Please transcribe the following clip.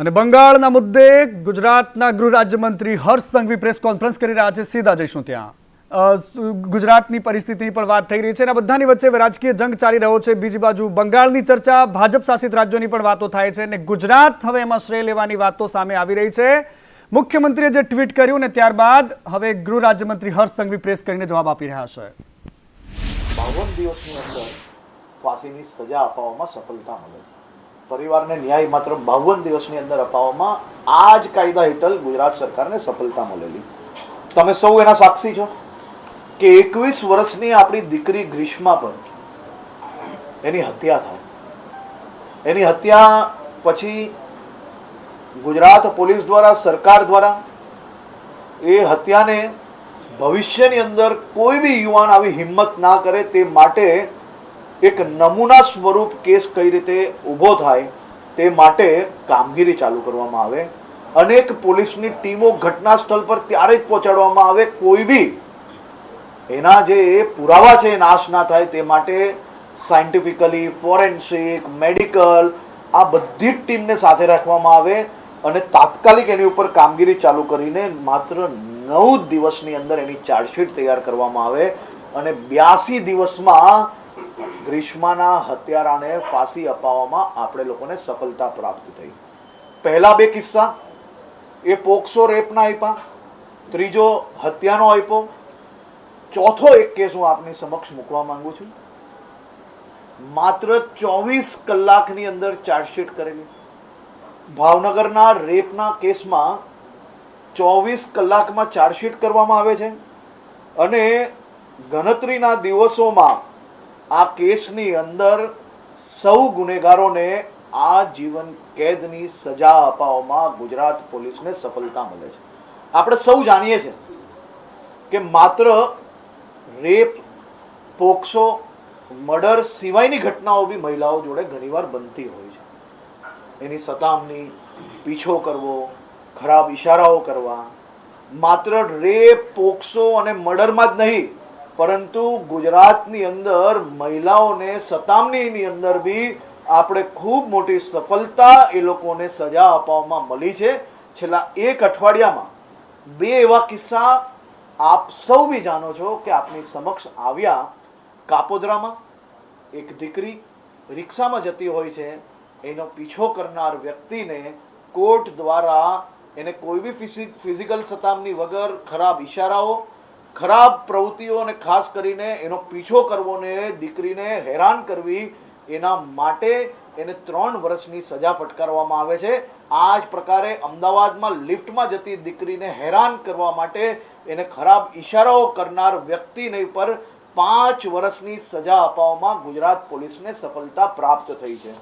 અને બંગાળના મુદ્દે ગુજરાતના ગૃહ રાજ્યમંત્રી હર્ષ સંઘવી પ્રેસ કોન્ફરન્સ કરી રહ્યા છે. સીધા જઈશું ત્યાં? ગુજરાતની પરિસ્થિતિની પણ વાત થઈ રહી છે અને બધાની વચ્ચે રાજકીય જંગ ચાલી રહ્યો છે. બીજી બાજુ બંગાળની ચર્ચા, ભાજપ શાસિત રાજ્યોની પણ વાતો થાય છે અને ગુજરાત હવે એમાં શ્રેય લેવાની વાતો સામે આવી રહી છે. મુખ્યમંત્રીએ જે ટ્વીટ કર્યું ને ત્યારબાદ હવે ગૃહ રાજ્યમંત્રી હર્ષ સંઘવી પ્રેસ કરીને જવાબ આપી રહ્યા છે. બાવન દિવસની અંદર ફાંસીની સજા અપાવવામાં સફળતા મળે. છે પરિવારને ન્યાય માત્ર બાવન દિવસની અંદર અપાવવામાં આ જ કાયદા હેઠળ ગુજરાત સરકારને સફળતા મળેલી. તમે સૌ એના સાક્ષી છો કે એકવીસ વર્ષની આપણી દીકરી ગ્રીષ્મા પર એની હત્યા થાય. એની હત્યા પછી ગુજરાત પોલીસ દ્વારા, સરકાર દ્વારા એ હત્યાને ભવિષ્યની અંદર કોઈ બી યુવાન આવી હિંમત ના કરે તે માટે એક નમૂના સ્વરૂપ કેસ કઈ રીતે ઊભો થાય તે માટે કામગીરી ચાલુ કરવામાં આવે અનેક પોલીસની ટીમો ઘટના સ્થળ પર ત્યારે જ પહોંચાડવામાં આવે કોઈ બી. એના જે પુરાવા છે, નાશ ના થાય તે માટે સાયન્ટિફિકલી ફોરેન્સિક, મેડિકલ આ બધી જ ટીમને સાથે રાખવામાં આવે અને તાત્કાલિક એની ઉપર કામગીરી ચાલુ કરીને માત્ર નવ દિવસની અંદર એની ચાર્જશીટ તૈયાર કરવામાં આવે અને બ્યાસી દિવસમાં ગ્રીષ્માના હત્યારાને ફાંસી અપાવવામાં આપણે લોકોને સફળતા પ્રાપ્ત થઈ. પહેલા બે કિસ્સા. એ પોક્સો રેપના આપ્યા ત્રીજો હત્યાનો આપ્યો ચોથો એક કેસ હું આપની સમક્ષ મૂકવા માંગુ છું. માત્ર ચોવીસ કલાકની અંદર ચાર્જશીટ કરેલી. ભાવનગરના રેપના કેસમાં ચોવીસ કલાકમાં ચાર્જશીટ કરવામાં આવે છે. અને ગણતરીના દિવસોમાં આ કેસની અંદર સૌ ગુનેગારોને આ જીવન કેદની સજા અપાવવામાં ગુજરાત પોલીસને સફળતા મળે છે. આપણે સૌ જાણીએ છીએ કે માત્ર રેપ, પોક્સો, મર્ડર સિવાયની ઘટનાઓ બી મહિલાઓ જોડે ઘણીવાર બનતી હોય છે. એની સતામણી, પીછો કરવો, ખરાબ ઈશારાઓ કરવા, માત્ર રેપ, પોક્સો અને મર્ડરમાં જ નહીં પરંતુ ગુજરાતની અંદર મહિલાઓને સતામણીની અંદર બી આપણે ખૂબ મોટી સફળતા એ લોકોને સજા અપાવવામાં મળી છે. છેલ્લા એક અઠવાડિયામાં બે એવા કિસ્સા આપ સૌ બી જાણો છો કે આપની સમક્ષ આવ્યા. કાપોદરામાં એક દીકરી રિક્ષામાં જતી હોય છે. એનો પીછો કરનાર વ્યક્તિને કોર્ટ દ્વારા એને કોઈ બી ફિઝિકલ સતામણી વગર ખરાબ ઈશારાઓ ખરાબ પ્રવૃત્તિઓ અને ખાસ કરીને એનો પીછો કરવો ને દીકરીને હેરાન કરવી એના માટે એને ત્રણ વર્ષની સજા ફટકારવામાં આવે છે. આ જ પ્રકારે અમદાવાદમાં લિફ્ટમાં જતી દીકરીને હેરાન કરવા માટે એને ખરાબ ઈશારાઓ કરનાર વ્યક્તિને પર પાંચ વર્ષની સજા અપાવવામાં ગુજરાત પોલીસને સફળતા પ્રાપ્ત થઈ છે.